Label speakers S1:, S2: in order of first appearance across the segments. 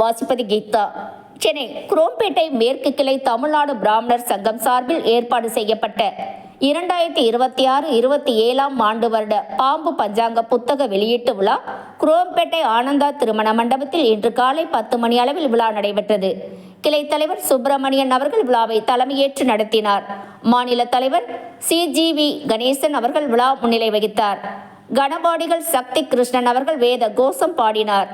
S1: வாசிப்பது கீதா. சென்னை குரோம்பேட்டை மேற்கு கிளை தமிழ்நாடு பிராமணர் சங்கம் சார்பில் ஏற்பாடு செய்யப்பட்ட இரண்டாயிரத்தி இருபத்தி ஆறு இருபத்தி ஏழாம் ஆண்டு வருட பாம்பு பஞ்சாங்க புத்தக வெளியீட்டு விழா குரோம்பேட்டை ஆனந்தா திருமண மண்டபத்தில் இன்று காலை பத்து மணி அளவில் விழா நடைபெற்றது. கிளை தலைவர் சுப்பிரமணியன் அவர்கள் விழாவை தலைமையேற்று நடத்தினார். மாநில தலைவர் சிஜிவி கணேசன் அவர்கள் விழா முன்னிலை வகித்தார். கணபாடிகள் சக்தி கிருஷ்ணன் அவர்கள் வேத கோஷம் பாடினார்.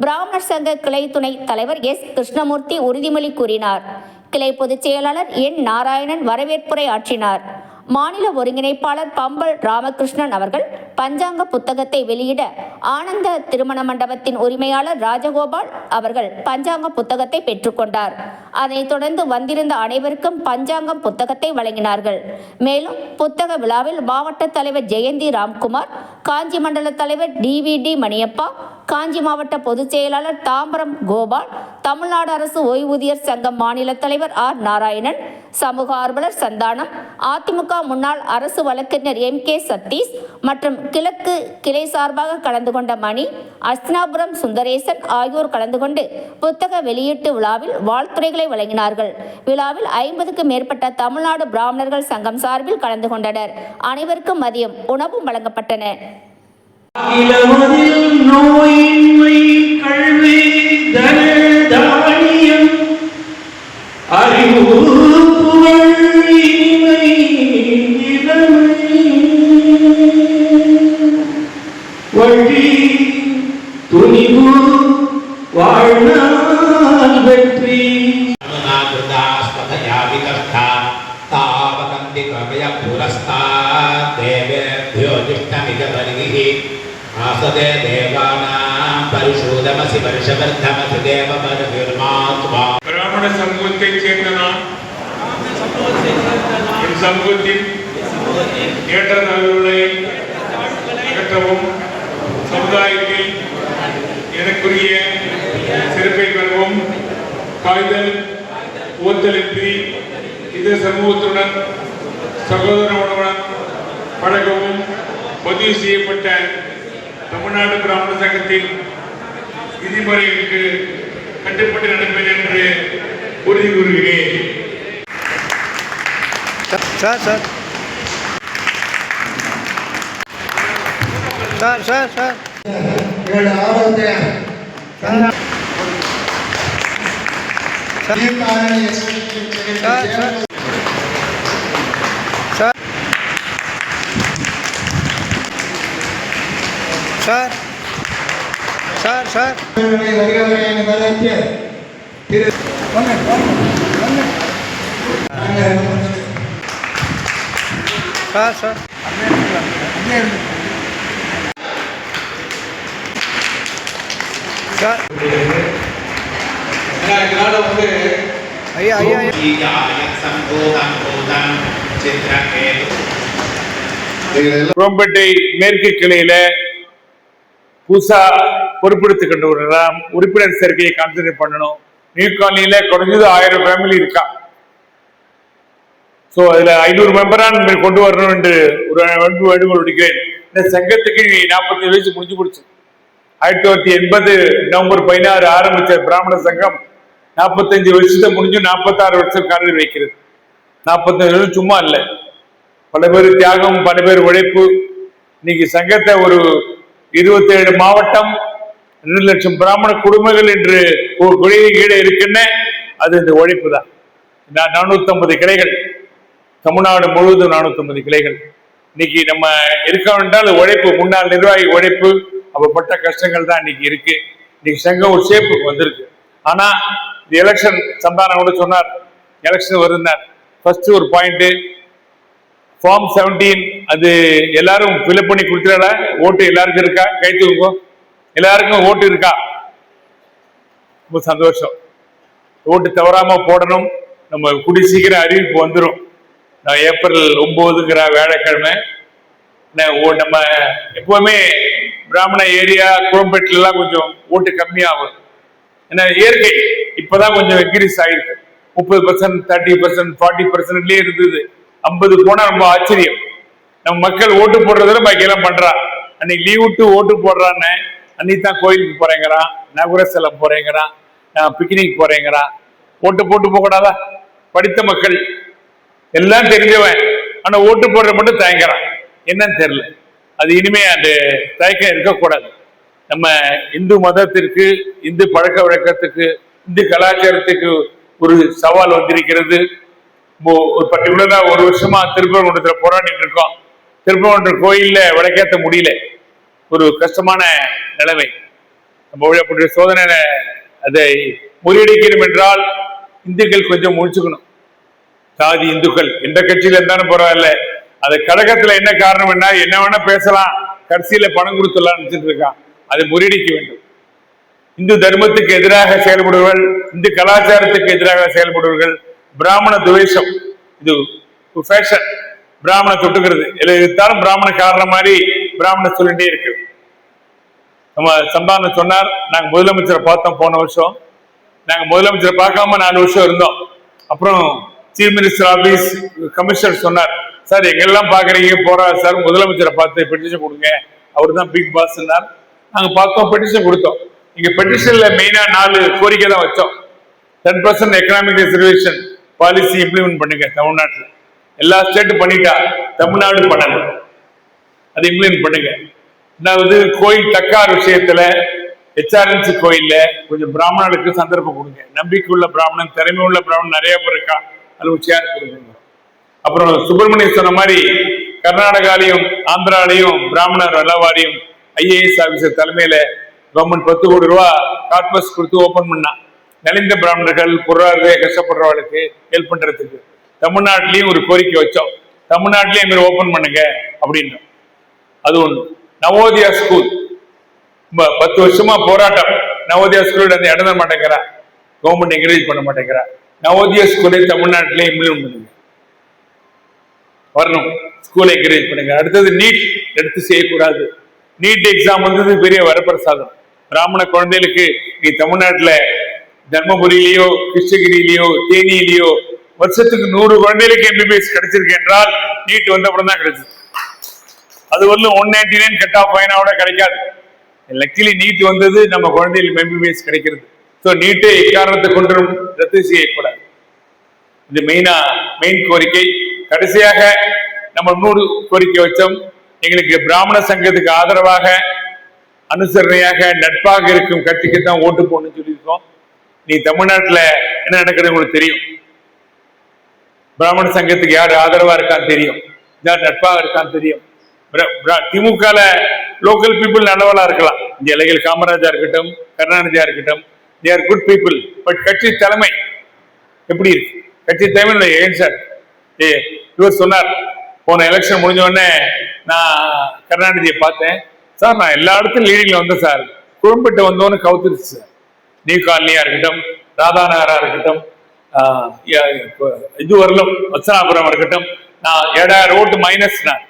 S1: பிராமணர் சங்க கிளை துணை தலைவர் எஸ். கிருஷ்ணமூர்த்தி உறுதிமொழி கூறினார். கிளை பொதுச் செயலாளர் என். நாராயணன் வரவேற்புரை ஆற்றினார். மாநில ஒருங்கிணைப்பாளர் பம்பல் ராமகிருஷ்ணன் அவர்கள் பஞ்சாங்க புத்தகத்தை வெளியிட ஆனந்த திருமண மண்டபத்தின் உரிமையாளர் ராஜகோபால் அவர்கள் பஞ்சாங்க புத்தகத்தை பெற்றுக்கொண்டார் அதைத் தொடர்ந்து வந்திருந்த அனைவருக்கும் பஞ்சாங்கம் புத்தகத்தை வழங்கினார்கள். மேலும் புத்தக விழாவில் மாவட்ட தலைவர் ஜெயந்தி ராம்குமார் காஞ்சி மண்டல தலைவர் டிவிடி மணியப்பா காஞ்சி மாவட்ட பொதுச் செயலாளர் தாம்பரம் கோபால் தமிழ்நாடு அரசு ஓய்வூதியர் சங்கம் மாநில தலைவர் ஆர் நாராயணன் சமூக ஆர்வலர் சந்தானம் அதிமுக முன்னாள் அரசு வழக்கறிஞர் எம் கே சதீஷ் மற்றும் கிழக்கு கிளை சார்பாக கலந்து கொண்ட மணி அஸ்தினாபுரம் சுந்தரேசன் ஆகியோர் கலந்து கொண்டு புத்தக வெளியீட்டு விழாவில் வாழ்த்துரைகளை வழங்கினார்கள். விழாவில் ஐம்பதுக்கும் மேற்பட்ட தமிழ்நாடு பிராமணர்கள் சங்கம் சார்பில் கலந்து கொண்டனர். அனைவருக்கும் மதியம் உணவும் வழங்கப்பட்டன.
S2: இளமதில் நோயின்மை கல்வி தன தானியம் அறிவு புகழ்மை வழி துணிவு வாழ்நாள் வெற்றி.
S3: तावकन्ति कृपय पुरस्तात् देवेभ्यो जिष्टमिदवर्गिः आसते देवानां परिशोधमसि वर्षवर्धमसि देवपरनिर्मात्मा
S4: ब्राह्मण சமூகத்தை சேர்ந்த நான் என் சமூகத்தில் ஏற்ற தாழ்வுகளை அகற்றவும் சமுதாயத்தில் எனக்குரிய சிறப்பை பெறவும் காய்தல் ஓத்தளித்து இந்த சமூகத்துடன் சகோதரனுடன் பழகவும் பதிவு செய்யப்பட்ட தமிழ்நாடு பிராமண சங்கத்தின் விதிமுறைகளுக்கு கட்டுப்பட்டு நடைபெறும் என்று உறுதி கூறுகிறேன்.
S5: Sir sir sir. Sir sir. Sir sir. Sir. Sir sir. Sir sir. Sir. ஐயா ஐயா ஐயா.
S4: குரம்பேட்டை மேற்கு கிளையில புதுசா பொறுப்பெடுத்து கொண்டு வரலாம். உறுப்பினர் சேர்க்கையை கான்சென்ட்ரேட் பண்ணணும். நியூ காலனியில குறைஞ்சது ஆயிரம் ஃபேமிலி இருக்கா? சோ அதுல ஐநூறு மெம்பரா நம்ம கொண்டு வரணும் என்று ஒரு அன்பு வேண்டுகோள் விடுக்கிறேன். இந்த சங்கத்துக்கு நாற்பத்தி வயசு முடிஞ்சு போடுச்சு ஆயிரத்தி தொள்ளாயிரத்தி எண்பது நவம்பர் பதினாறு ஆரம்பிச்ச பிராமண சங்கம் நாற்பத்தஞ்சு வருஷத்தை முடிஞ்சு நாற்பத்தாறு வருஷம் காலில் வைக்கிறது. நாற்பத்தஞ்சு வருஷம் சும்மா இல்லை. பல பேர் தியாகம் பல பேர் உழைப்பு. இன்னைக்கு சங்கத்தை ஒரு இருபத்தேழு மாவட்டம் ரெண்டு லட்சம் பிராமண குடும்பங்கள் என்று ஒரு குழையை கீழே இருக்குன்னு அது இந்த உழைப்பு தான். நானூத்தி கிளைகள். தமிழ்நாடு முழுவதும் நானூத்தி கிளைகள். இன்னைக்கு நம்ம இருக்கோம் என்றால் உழைப்பு முன்னாள் நிர்வாகி உழைப்பு அப்பப்பட்ட கஷ்டங்கள் தான் இன்னைக்கு இருக்கு. இன்னைக்கு சங்கம் ஒரு ஷேப்புக்கு வந்திருக்கு. ஆனா இந்த எலெக்ஷன் சந்தானம் கூட சொன்னார். எலெக்ஷன் வருந்தார் ஃபர்ஸ்ட் ஒரு பாயிண்ட் ஃபார்ம் 17 அது எல்லாரும் ஃபில்அப் பண்ணி கொடுத்துறா ஓட்டு எல்லாருக்கும் இருக்கா? கை தூக்குங்க. எல்லாருக்கும் ஓட்டு இருக்கா? ரொம்ப சந்தோஷம். ஓட்டு தவறாம போடணும். நம்ம குடி சீக்கிரம் அறிவிப்பு வந்துடும் நான் ஏப்ரல் ஒன்பதுங்கிற வேலைக்கிழமை ஓ- நம்ம எப்பவுமே பிராமண ஏரியா குரோம்பேட்டில எல்லாம் கொஞ்சம் ஓட்டு கம்மியாகும். ஏன்னா இயற்கை இப்பதான் கொஞ்சம் இன்க்ரீஸ் ஆயிருக்கு. முப்பது பர்சன்ட் தேர்ட்டி பர்சன்ட் ஃபார்ட்டி பர்சன்ட்லயே இருந்தது. ஐம்பது போனா ரொம்ப ஆச்சரியம். நம்ம மக்கள் ஓட்டு போடுறதுல பாக்கி எல்லாம் பண்றா. அன்னைக்கு லீவ் விட்டு ஓட்டு போடுறான்னு அன்னைக்கு தான் கோயிலுக்கு போறேங்கிறான். நகரசலம் போறேங்கிறான். பிக்னிக் போறேங்கிறான். ஓட்டு போட்டு போகக்கூடாதா படித்த மக்கள். எல்லாம் தெரிஞ்சவன். ஆனா ஓட்டு போடுற மட்டும் தயங்குறான். என்னன்னு தெரியல. அது இனிமே அந்த தயக்கம் இருக்கக்கூடாது. நம்ம இந்து மதத்திற்கு இந்து பழக்க வழக்கத்துக்கு இந்து கலாச்சாரத்துக்கு ஒரு சவால் வந்திருக்கிறது. ஒரு பர்டிகுலரா ஒரு வருஷமா திருப்பரங்குன்றத்துல போராடிட்டு இருக்கோம். திருப்பரங்குன்ற கோயில்ல விளக்கேற்ற முடியல. ஒரு கஷ்டமான நிலைமை. நம்ம அப்படி சோதனை அதை முறியடிக்கணும் என்றால் இந்துக்கள் கொஞ்சம் முடிச்சுக்கணும் சாதி இந்துக்கள் எந்த கட்சியில இருந்தாலும் பரவாயில்ல. அது கழகத்துல என்ன காரணம் என்ன என்ன வேணா பேசலாம். கடைசியில பணம் கொடுத்துடலாம் நினைச்சிட்டு இருக்கான். அதை முறியடிக்க வேண்டும். இந்து தர்மத்துக்கு எதிராக செயல்படுவர்கள் இந்து கலாச்சாரத்துக்கு எதிராக செயல்படுவர்கள் பிராமண துவேஷம். இது ஃபேஷன் பிராமண தொட்டுக்கிறது இல்லை இருந்தாலும் பிராமண காரண மாதிரி பிராமண சொல்லிட்டே இருக்கு. நம்ம சம்பாதனை சொன்னார் நாங்கள் முதலமைச்சரை பார்த்தோம் போன வருஷம். நாங்கள் முதலமைச்சரை பார்க்காம நாலு வருஷம் இருந்தோம். அப்புறம் சீஃப் மினிஸ்டர் ஆஃபீஸ் கமிஷனர் சொன்னார் சார் எங்கெல்லாம் பார்க்குறீங்க? போறார் சார் முதலமைச்சரை பார்த்து பெட்டிஷன் கொடுங்க. அவர் தான் பிக் பாஸ் நாங்கள் பார்த்தோம் பெட்டிஷன் கொடுத்தோம். இங்கே பெட்டிஷனில் மெயினாக நாலு கோரிக்கை தான் வச்சோம். Ten percent economic reservation policy implement பண்ணுங்க தமிழ்நாட்டில். எல்லா ஸ்டேட்டும் பண்ணிட்டா தமிழ்நாடு பண்ணணும் அதை இம்ப்ளிமெண்ட் பண்ணுங்க. அதாவது கோயில் தக்கார் விஷயத்துல ஹெச்ஆர்என்சி கோயில்ல கொஞ்சம் பிராமணர்களுக்கு சந்தர்ப்பம் கொடுங்க. நம்பிக்கை உள்ள பிராமணன் திறமை உள்ள பிராமணன் நிறைய பேர் இருக்கா? அது உச்சியார் கொடுங்க. அப்புறம் சுப்பிரமணியம் சொன்ன மாதிரி கர்நாடகாலையும் ஆந்திராலையும் பிராமணர் நலவாரியம் ஐஏஎஸ் ஆபீசர் தலைமையில கவர்மெண்ட் பத்து கோடி ரூபா கார்பஸ் கொடுத்து ஓபன் பண்ணா. நலிந்த பிராமணர்கள் பொருளாதார கஷ்டப்படுறவர்களுக்கு ஹெல்ப் பண்றதுக்கு தமிழ்நாட்டிலையும் ஒரு கோரிக்கை வச்சோம். தமிழ்நாட்டிலையும் இது ஓப்பன் ஓபன் பண்ணுங்க அப்படின்னு. அது ஒண்ணு. நவோதயா ஸ்கூல் பத்து வருஷமா போராட்டம். நவோதயா ஸ்கூல் அந்த இடம் தர மாட்டேங்கிறா. கவர்மெண்ட் என்கரேஜ் பண்ண மாட்டேங்கிறா. நவோதயா ஸ்கூலை தமிழ்நாட்டிலே இம்ப்ளிமெண்ட் பண்ணுங்க வரணும். ஸ்கூலை என்கரேஜ் பண்ணுங்க. அடுத்தது நீட் எடுத்து செய்யக்கூடாது. நீட் எக்ஸாம் வந்தது பெரிய வரப்பிரசாதம். பிராமண குழந்தைகளுக்கு நீ தமிழ்நாட்டில் தர்மபுரியிலேயோ கிருஷ்ணகிரியிலேயோ தேனியிலேயோ வருஷத்துக்கு நூறு குழந்தைகளுக்கு எம்பிபிஎஸ் கிடைச்சிருக்கு என்றால் நீட் வந்த அப்புறம் தான் கிடைச்சது அது ஒன்றும் one ninety nine cut off ஃபைனாவோட கிடைக்காது. லக்கிலி நீட் வந்தது நம்ம குழந்தைகளுக்கு எம்பிபிஎஸ் கிடைக்கிறது. ஸோ நீட்டை இக்காரணத்தை கொண்டும் ரத்து செய்யக்கூடாது. இது மெயினா மெயின் கோரிக்கை. கடைசியாக நம்ம நூறு கோரிக்கை வச்சோம். எங்களுக்கு பிராமண சங்கத்துக்கு ஆதரவாக அனுசரணையாக நட்பாக இருக்கும் கட்சிக்கு தான் ஓட்டு போடணும்னு சொல்லியிருக்கோம். நீ தமிழ்நாட்டில் என்ன நடக்குது உங்களுக்கு தெரியும். பிராமண சங்கத்துக்கு யார் ஆதரவா இருக்கான்னு தெரியும். யார் நட்பாக இருக்கான்னு தெரியும். பிர- திமுகல லோக்கல் பீப்புள் நல்லவளா இருக்கலாம். இந்த இலைகள் காமராஜா இருக்கட்டும் கருணாநிதியா இருக்கட்டும் they are good people but கட்சி தலைமை எப்படி இருக்கு? கட்சி தலைமை ஏன் சார்? ஏ இவர் சொன்னார் போன எலெக்ஷன் முடிஞ்ச உடனே நான் கருணாநிதியை பார்த்தேன். சார் நான் எல்லா இடத்துலையும் லீடிங்ல வந்தேன் சார். குழம்பிட்டு வந்தோன்னு கவுத்துருச்சு சார். நியூ காலனியா இருக்கட்டும் ராதாநகரா இருக்கட்டும் இது வரலும் வத்சனாபுரம் இருக்கட்டும் நான் ஏழாயிரம் ஓட்டு மைனஸ் நான்.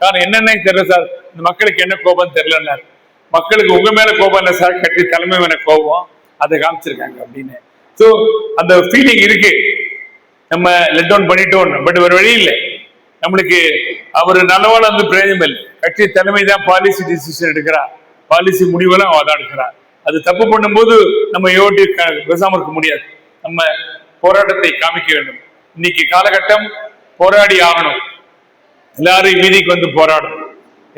S4: காரணம் என்னன்னே தெரியல சார் இந்த மக்களுக்கு என்ன கோபம் தெரியலன்னார் மக்களுக்கு உங்க மேல கோபம் இல்லை சார் கட்சி தலைமை மேல கோபம். அதை காமிச்சிருக்காங்க அப்படின்னு. ஸோ அந்த ஃபீலிங் இருக்கு. நம்ம லெட் டவுன் பண்ணிட்டோம். பட் ஒரு வழி இல்லை. நம்மளுக்கு அவர் நல்லவாழ வந்து பிரயோஜனம் இல்லை. கட்சி தலைமை தான் பாலிசி டிசிஷன் எடுக்கிறா பாலிசி முடிவெல்லாம் அவ தான் எடுக்கிறா அது தப்பு பண்ணும்போது நம்ம யோட்டி பேசாமல் இருக்க முடியாது. நம்ம போராட்டத்தை காமிக்க வேண்டும். இன்னைக்கு காலகட்டம் போராடி ஆகணும். எல்லாரும் வீதிக்கு வந்து போராடும்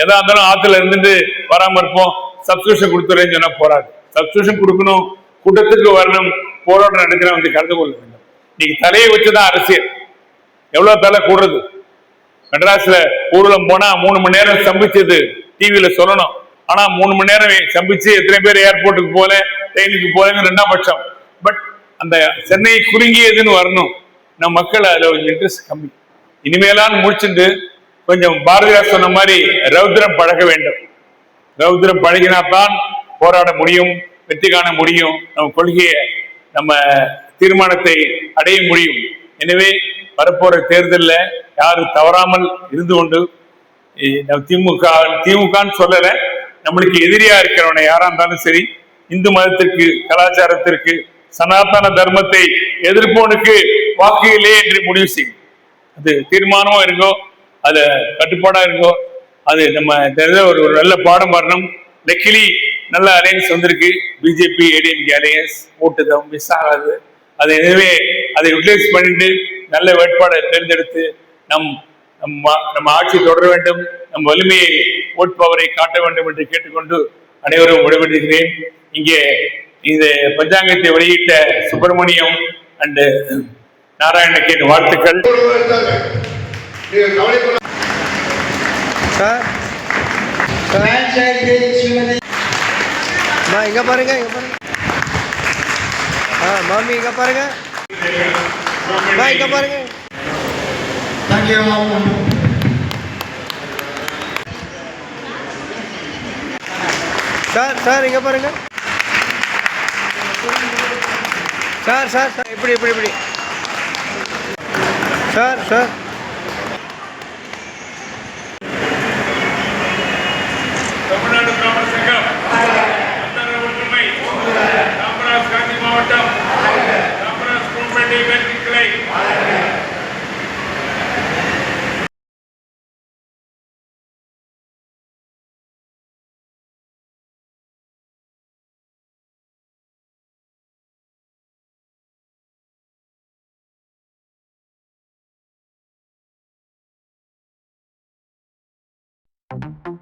S4: எதா இருந்தாலும் ஆத்துல இருந்துட்டு வராம இருப்போம். சப்ஸ்கிரிப்ஷன் கொடுத்துறேன்னு சொன்னா போராடு. சப்ஸ்கிரிப்ஷன் கொடுக்கணும். கூட்டத்துக்கு வரணும். போராட்டம் நடக்கிற வந்து கலந்து கொள்ள வேண்டும். இன்னைக்கு தலையை வச்சுதான் அரசியல். எவ்வளவு தலை கூடுறது? மெட்ராஸ்ல ஊர்வலம் போனா மூணு மணி நேரம் சம்பிச்சது டிவியில சொல்லணும். ஆனா மூணு மணி நேரம் சம்பிச்சு எத்தனை பேர் ஏர்போர்ட்டுக்கு போல ட்ரெயினுக்கு போலன்னு ரெண்டாம் பட்சம். பட் அந்த சென்னை குறுங்கியதுன்னு வரணும். நம்ம மக்கள் அதுல கொஞ்சம் இன்ட்ரெஸ்ட் கம்மி. இனிமேலான்னு முடிச்சுட்டு கொஞ்சம் பாரதியார் சொன்ன மாதிரி ரௌத்ரம் பழக வேண்டும். ரௌத்ரம் பழகினாத்தான் போராட முடியும் வெற்றி காண முடியும் நம்ம கொள்கையை நம்ம தீர்மானத்தை அடைய முடியும். எனவே வரப்போற தேர்தலில் யாரும் தவறாமல் இருந்து கொண்டு திமுக திமுகன்னு சொல்லலை நம்மளுக்கு எதிரியா இருக்கிறவனை யாரா இருந்தாலும் சரி இந்து மதத்திற்கு கலாச்சாரத்திற்கு சனாதன தர்மத்தை எதிர்ப்பவனுக்கு வாக்கு இல்லையே என்று முடிவு செய்யும் அது தீர்மானமா இருக்கோ அது கட்டுப்பாடா இருக்கோ அது நம்ம தெரிஞ்ச ஒரு ஒரு நல்ல பாடம் வரணும். லக்கிலி நல்ல அலையன்ஸ் வந்திருக்கு. பிஜேபி ஏடிஎம்கே அலையன்ஸ் ஓட்டு மிஸ் ஆகாது. அதை எனவே அதை யூட்டிலைஸ் பண்ணிட்டு நல்ல வேட்பாளரை தேர்ந்தெடுத்து நம் நம்ம நம்ம ஆட்சி தொடர வேண்டும். நம் வலிமையை ஓட் பவரை காட்ட வேண்டும் என்று கேட்டுக்கொண்டு அனைவரும் விடைபெறுகிறேன். இங்கே இந்த பஞ்சாங்கத்தை வெளியிட்ட சுப்பிரமணியம் அண்ட் வாழ்த்துக்கள்.
S6: பஞ்சாயத்து ஸ்ரீமதி
S5: அம்மா இங்கே பாருங்க இங்கே பாருங்க. ஆ மாமி இங்கே பாருங்க. இங்கே பாருங்க. சார் சார் இங்கே பாருங்க. சார் சார் சார் இப்படி இப்படி இப்படி. Sir sir.
S1: Thank you.